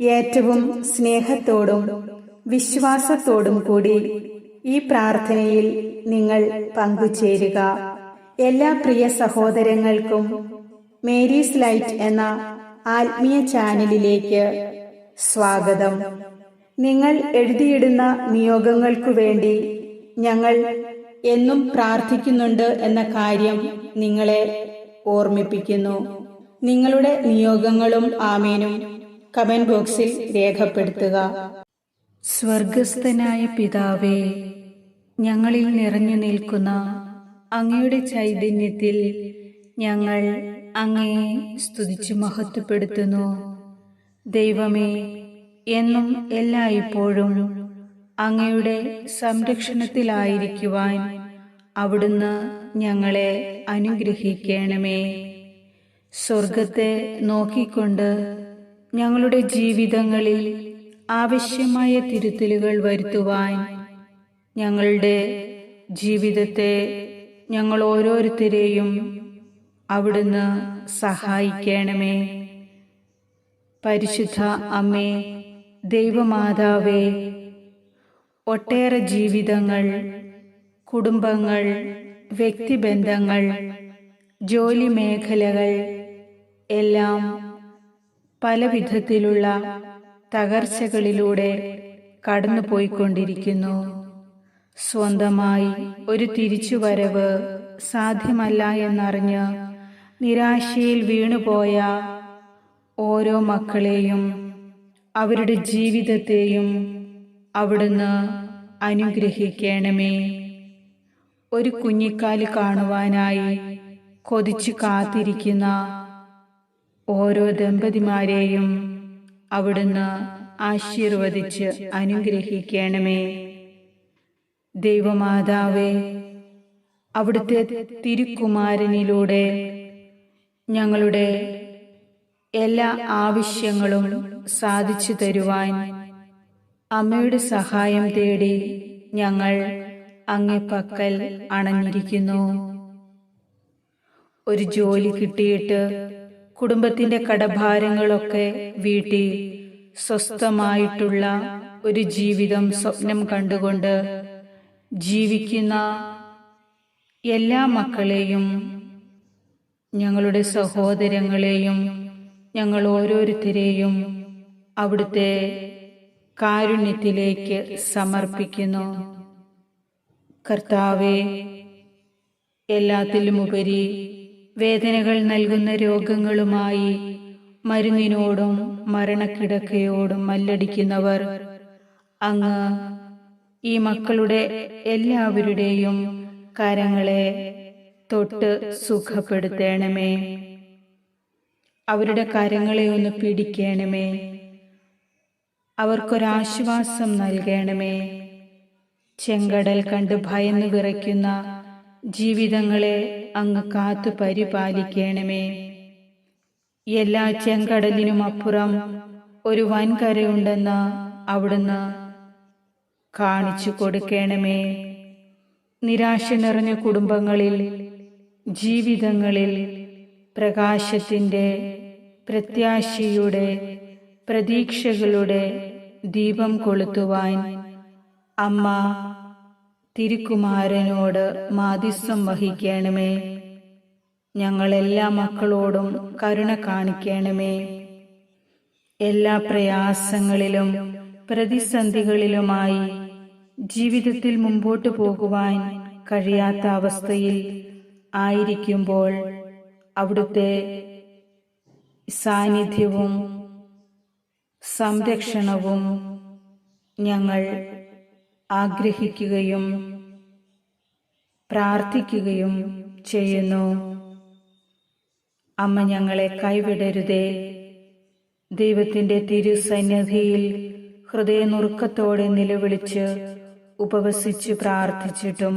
ഏറ്റവും സ്നേഹത്തോടും വിശ്വാസത്തോടും കൂടി ഈ പ്രാർത്ഥനയിൽ നിങ്ങൾ പങ്കുചേരുക. എല്ലാ പ്രിയ സഹോദരങ്ങൾക്കും മേരീസ് ലൈറ്റ് എന്ന ആത്മീയ ചാനലിലേക്ക് സ്വാഗതം. നിങ്ങൾ എഴുതിയിടുന്ന നിയോഗങ്ങൾക്കു വേണ്ടി ഞങ്ങൾ എന്നും പ്രാർത്ഥിക്കുന്നുണ്ട് എന്ന കാര്യം നിങ്ങളെ ഓർമ്മിപ്പിക്കുന്നു. നിങ്ങളുടെ നിയോഗങ്ങളും ആമേനും കമന്റ് ബോക്സിൽ രേഖപ്പെടുത്തുക. സ്വർഗസ്ഥനായ പിതാവേ ഞങ്ങളിൽ നിറഞ്ഞു നിൽക്കുന്ന അങ്ങയുടെ ചൈതന്യത്തിൽ ഞങ്ങൾ അങ്ങയെ സ്തുതിച്ചു മഹത്വപ്പെടുത്തുന്നു. ദൈവമേ എന്നും എല്ലായ്പ്പോഴും അങ്ങയുടെ സംരക്ഷണത്തിലായിരിക്കുവാൻ അവിടുന്ന് ഞങ്ങളെ അനുഗ്രഹിക്കണമേ. സ്വർഗത്തെ നോക്കിക്കൊണ്ട് ഞങ്ങളുടെ ജീവിതങ്ങളിൽ ആവശ്യമായ തിരുത്തലുകൾ വരുത്തുവാൻ ഞങ്ങളുടെ ജീവിതത്തെ ഞങ്ങൾ ഓരോരുത്തരെയും അവിടുന്ന് സഹായിക്കണമേ. പരിശുദ്ധ അമ്മേ ദൈവമാതാവേ ഒട്ടേറെ ജീവിതങ്ങൾ കുടുംബങ്ങൾ വ്യക്തിബന്ധങ്ങൾ ജോലി മേഖലകൾ എല്ലാം പല വിധത്തിലുള്ള തകർച്ചകളിലൂടെ കടന്നുപോയിക്കൊണ്ടിരിക്കുന്നു. സ്വന്തമായി ഒരു തിരിച്ചുവരവ് സാധ്യമല്ല എന്നറിഞ്ഞ് നിരാശയിൽ വീണുപോയ ഓരോ മക്കളെയും അവരുടെ ജീവിതത്തെയും അവിടുന്ന് അനുഗ്രഹിക്കണമേ. ഒരു കുഞ്ഞിക്കാൽ കാണുവാനായി കൊതിച്ചു കാത്തിരിക്കുന്ന ഓരോ ദമ്പതിമാരെയും അവിടുന്ന് ആശീർവദിച്ച് അനുഗ്രഹിക്കണമേ. ദൈവമാതാവേ അവിടുത്തെ തിരുക്കുമാരനിലൂടെ ഞങ്ങളുടെ എല്ലാ ആവശ്യങ്ങളും സാധിച്ചു തരുവാൻ അമ്മയുടെ സഹായം തേടി ഞങ്ങൾ അങ്ങേ പക്കൽ അണഞ്ഞിരിക്കുന്നു. ഒരു ജോലി കിട്ടിയിട്ട് കുടുംബത്തിന്റെ കടഭാരങ്ങളൊക്കെ വീട്ടിൽ സ്വസ്ഥമായിട്ടുള്ള ഒരു ജീവിതം സ്വപ്നം കണ്ടുകൊണ്ട് ജീവിക്കുന്ന എല്ലാ മക്കളെയും ഞങ്ങളുടെ സഹോദരങ്ങളെയും ഞങ്ങൾ ഓരോരുത്തരെയും അവിടുത്തെ കാരുണ്യത്തിലേക്ക് സമർപ്പിക്കുന്നു. കർത്താവെ എല്ലാത്തിലുമുപരി വേദനകൾ നൽകുന്ന രോഗങ്ങളുമായി മരുന്നിനോടും മരണക്കിടക്കയോടും മല്ലടിക്കുന്നവർ. അങ്ങ് ഈ മക്കളുടെ എല്ലാവരുടെയും കരങ്ങളെ തൊട്ട് സുഖപ്പെടുത്തണമേ. അവരുടെ കരങ്ങളെ ഒന്ന് പിടിക്കണമേ. അവർക്കൊരാശ്വാസം നൽകണമേ. ചെങ്കടൽ കണ്ട് ഭയന്നു വിറയ്ക്കുന്ന ജീവിതങ്ങളെ അങ്ങ് കാത്തു പരിപാലിക്കണമേ. എല്ലാ ചെങ്കടലിനും അപ്പുറം ഒരു വൻകരയുണ്ടെന്ന് അവിടുന്ന് കാണിച്ചു കൊടുക്കണമേ. നിരാശ നിറഞ്ഞ കുടുംബങ്ങളിൽ ജീവിതങ്ങളിൽ പ്രകാശത്തിന്റെ പ്രത്യാശയുടെ പ്രതീക്ഷകളുടെ ദീപം കൊളുത്തുവാൻ അമ്മ തിരുക്കുമാരനോട് മാതിസ്വം വഹിക്കണമേ. ഞങ്ങളെല്ലാ മക്കളോടും കരുണ കാണിക്കണമേ. എല്ലാ പ്രയാസങ്ങളിലും പ്രതിസന്ധികളിലുമായി ജീവിതത്തിൽ മുമ്പോട്ട് പോകുവാൻ കഴിയാത്ത അവസ്ഥയിൽ ആയിരിക്കുമ്പോൾ അവിടുത്തെ സാന്നിധ്യവും സംരക്ഷണവും ഞങ്ങൾ ആഗ്രഹിക്കുകയും പ്രാർത്ഥിക്കുകയും ചെയ്യുന്നു. അമ്മ ഞങ്ങളെ കൈവിടരുതേ. ദൈവത്തിന്റെ തിരുസന്നിധിയിൽ ഹൃദയനുറുക്കത്തോടെ നിലവിളിച്ച് ഉപവസിച്ച് പ്രാർത്ഥിച്ചിട്ടും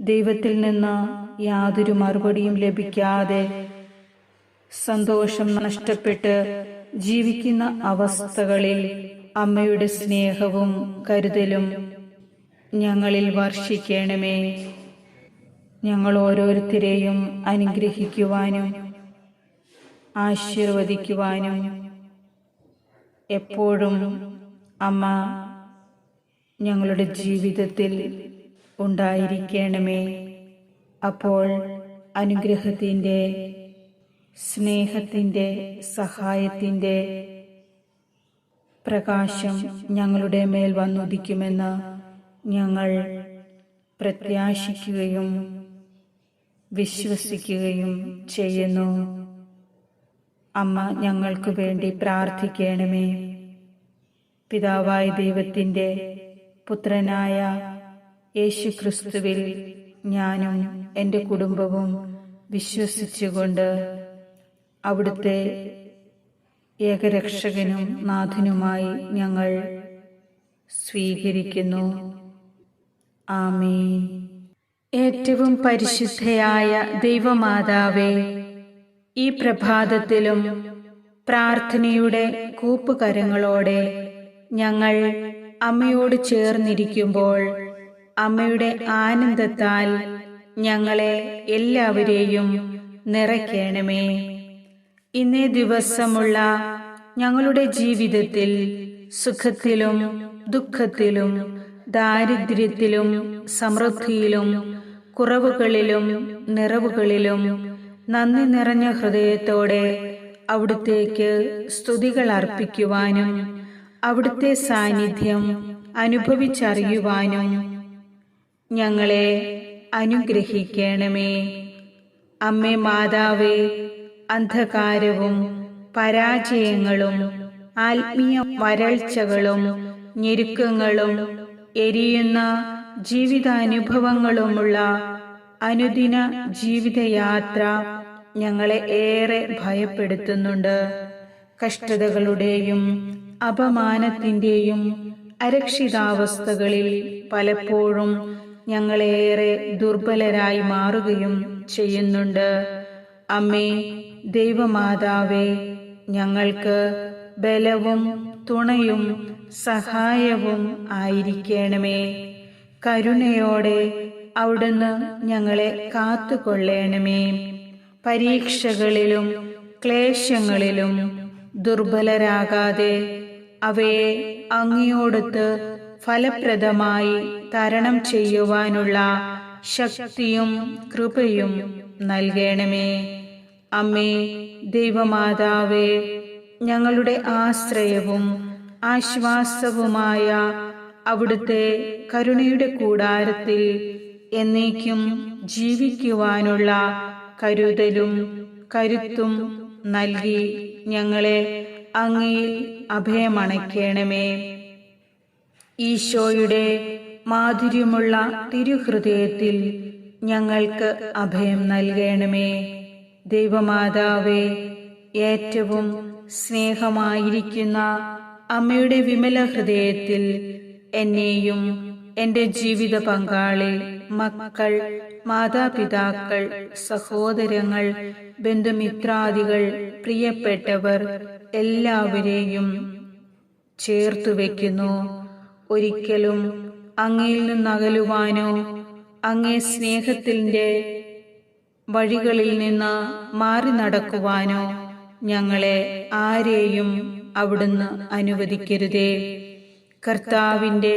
ദൈവത്തിൽ നിന്ന് യാതൊരു മറുപടിയും ലഭിക്കാതെ സന്തോഷം നഷ്ടപ്പെട്ട് ജീവിക്കുന്ന അവസ്ഥകളിൽ അമ്മയുടെ സ്നേഹവും കരുതലും ഞങ്ങളിൽ വർഷിക്കണമേ. ഞങ്ങൾ ഓരോരുത്തരെയും അനുഗ്രഹിക്കുവാനും ആശീർവദിക്കുവാനും എപ്പോഴും അമ്മ ഞങ്ങളുടെ ജീവിതത്തിൽ ഉണ്ടായിരിക്കണമേ. അപ്പോൾ അനുഗ്രഹത്തിന്റെ സ്നേഹത്തിന്റെ സഹായത്തിന്റെ പ്രകാശം ഞങ്ങളുടെ മേൽ വന്നുദിക്കുമെന്ന് ഞങ്ങൾ പ്രത്യാശിക്കുകയും വിശ്വസിക്കുകയും ചെയ്യുന്നു. അമ്മ ഞങ്ങൾക്ക് വേണ്ടി പ്രാർത്ഥിക്കണമേ. പിതാവായ ദൈവത്തിന്റെ പുത്രനായ യേശു ക്രിസ്തുവിൽ ഞാനും എന്റെ കുടുംബവും വിശ്വസിച്ചുകൊണ്ട് അവിടുത്തെ ഏകരക്ഷകനും നാഥനുമായി ഞങ്ങൾ സ്വീകരിക്കുന്നു. ആമീൻ. ഏറ്റവും പരിശുദ്ധയായ ദൈവമാതാവേ ഈ പ്രഭാതത്തിലും പ്രാർത്ഥനയുടെ കൂപ്പുകരങ്ങളോടെ ഞങ്ങൾ അമ്മയോട് ചേർന്നിരിക്കുമ്പോൾ അമ്മയുടെ ആനന്ദത്താൽ ഞങ്ങളെ എല്ലാവരെയും നിറയ്ക്കണമേ. ഇന്നേ ദിവസമുള്ള ഞങ്ങളുടെ ജീവിതത്തിൽ സുഖത്തിലും ദുഃഖത്തിലും ദാരിദ്ര്യത്തിലും സമൃദ്ധിയിലും കുറവുകളിലും നിറവുകളിലും നന്ദി നിറഞ്ഞ ഹൃദയത്തോടെ അവിടുത്തേക്ക് സ്തുതികൾ അർപ്പിക്കുവാനും അവിടുത്തെ സാന്നിധ്യം അനുഭവിച്ചറിയുവാനും ഞങ്ങളെ അനുഗ്രഹിക്കണമേ. അമ്മേ മാതാവേ അന്ധകാരവും പരാജയങ്ങളും ആത്മീയ വരൾച്ചകളും ഞെരുക്കങ്ങളും എരിയുന്ന ജീവിതാനുഭവങ്ങളുമുള്ള അനുദിന ജീവിതയാത്ര ഞങ്ങളെ ഏറെ ഭയപ്പെടുത്തുന്നുണ്ട്. കഷ്ടതകളുടെയും അപമാനത്തിന്റെയും അരക്ഷിതാവസ്ഥകളിൽ പലപ്പോഴും ഞങ്ങളേറെ ദുർബലരായി മാറുകയും ചെയ്യുന്നുണ്ട്. അമ്മേ ദൈവമാതാവേ ഞങ്ങൾക്ക് ബലവും തുണയും സഹായവും ആയിരിക്കണമേ. കരുണയോടെ അവിടുന്ന് ഞങ്ങളെ കാത്തുകൊള്ളണമേ. പരീക്ഷകളിലും ക്ലേശങ്ങളിലും ദുർബലരാകാതെ അവയെ അങ്ങയോടൊത്ത് ഫലപ്രദമായി തരണം ചെയ്യുവാനുള്ള ശക്തിയും കൃപയും നൽകണമേ. അമ്മേ ദൈവമാതാവേ ഞങ്ങളുടെ ആശ്രയവും ആശ്വാസവുമായ അവിടുത്തെ കരുണയുടെ കൂടാരത്തിൽ എന്നേക്കും ജീവിക്കുവാനുള്ള കരുതലും കരുത്തും നൽകി ഞങ്ങളെ അങ്ങയിൽ അഭയമണയ്ക്കണമേ. ഈശോയുടെ മാധുര്യമുള്ള തിരുഹൃദയത്തിൽ ഞങ്ങൾക്ക് അഭയം നൽകണമേ. ദൈവമാതാവേ ഏറ്റവും സ്നേഹമായിരിക്കുന്ന അമ്മയുടെ വിമല ഹൃദയത്തിൽ എന്നെയും എന്റെ ജീവിത പങ്കാളി മക്കൾ മാതാപിതാക്കൾ സഹോദരങ്ങൾ ബന്ധുമിത്രാദികൾ പ്രിയപ്പെട്ടവർ എല്ലാവരെയും ചേർത്തു വയ്ക്കുന്നു ഒരിക്കലും അങ്ങയിൽ നിന്നകലുവാനോ അങ്ങേ സ്നേഹത്തിന്റെ വഴികളിൽ നിന്ന് മാറി നടക്കുവാനോ ഞങ്ങളെ ആരെയും അവിടുന്ന് അനുവദിക്കരുതേ. കർത്താവിന്റെ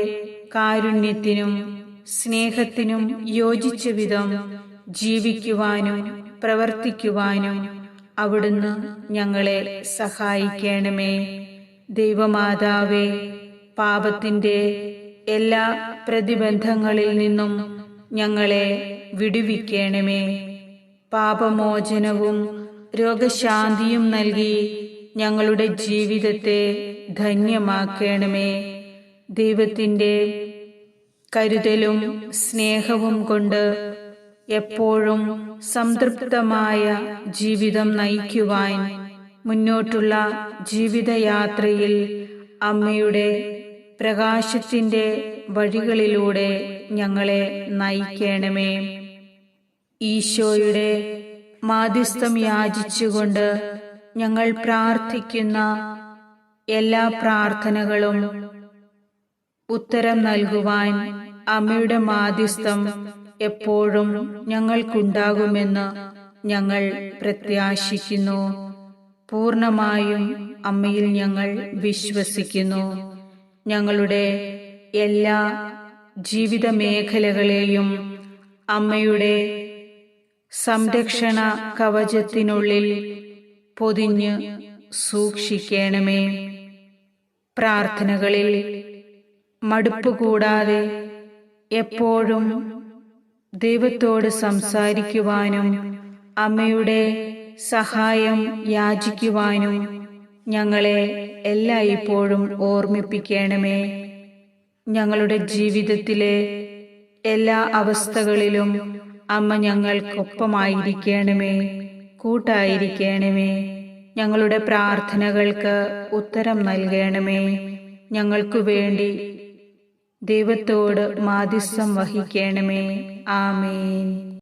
കാരുണ്യത്തിനും സ്നേഹത്തിനും യോജിച്ച വിധം ജീവിക്കുവാനും പ്രവർത്തിക്കുവാനും അവിടുന്ന് ഞങ്ങളെ സഹായിക്കണമേ. ദൈവമാതാവേ പാപത്തിന്റെ എല്ലാ പ്രതിബന്ധങ്ങളിൽ നിന്നും ഞങ്ങളെ വിടുവിക്കണമേ. പാപമോചനവും രോഗശാന്തിയും നൽകി ഞങ്ങളുടെ ജീവിതത്തെ ധന്യമാക്കണമേ. ദൈവത്തിന്റെ കരുതലും സ്നേഹവും കൊണ്ട് എപ്പോഴും സംതൃപ്തമായ ജീവിതം നയിക്കുവാൻ മുന്നോട്ടുള്ള ജീവിതയാത്രയിൽ അമ്മയുടെ പ്രകാശത്തിന്റെ വഴികളിലൂടെ ഞങ്ങളെ നയിക്കണമേ. ഈശോയുടെ മാധ്യസ്ഥം യാചിച്ചുകൊണ്ട് ഞങ്ങൾ പ്രാർത്ഥിക്കുന്ന എല്ലാ പ്രാർത്ഥനകളും ഉത്തരം നൽകുവാൻ അമ്മയുടെ മാധ്യസ്ഥം എപ്പോഴും ഞങ്ങൾക്കുണ്ടാകുമെന്ന് ഞങ്ങൾ പ്രത്യാശിക്കുന്നു. പൂർണമായും അമ്മയിൽ ഞങ്ങൾ വിശ്വസിക്കുന്നു. ഞങ്ങളുടെ എല്ലാ ജീവിത മേഖലകളെയും അമ്മയുടെ സംരക്ഷണ കവചത്തിനുള്ളിൽ പൊതിഞ്ഞ് സൂക്ഷിക്കണമേ. പ്രാർത്ഥനകളിൽ മടുപ്പ് കൂടാതെ എപ്പോഴും ദൈവത്തോട് സംസാരിക്കുവാനും അമ്മയുടെ സഹായം യാചിക്കുവാനും ഞങ്ങളെ എല്ലായ്പ്പോഴും ഓർമ്മിപ്പിക്കണമേ. ഞങ്ങളുടെ ജീവിതത്തിലെ എല്ലാ അവസ്ഥകളിലും അമ്മ ഞങ്ങൾക്കൊപ്പമായിരിക്കണമേ. കൂട്ടായിരിക്കണമേ. ഞങ്ങളുടെ പ്രാർത്ഥനകൾക്ക് ഉത്തരം നൽകണമേ. ഞങ്ങൾക്കു വേണ്ടി ദൈവത്തോട് മാധ്യസ്ഥം വഹിക്കണമേ. ആമേൻ.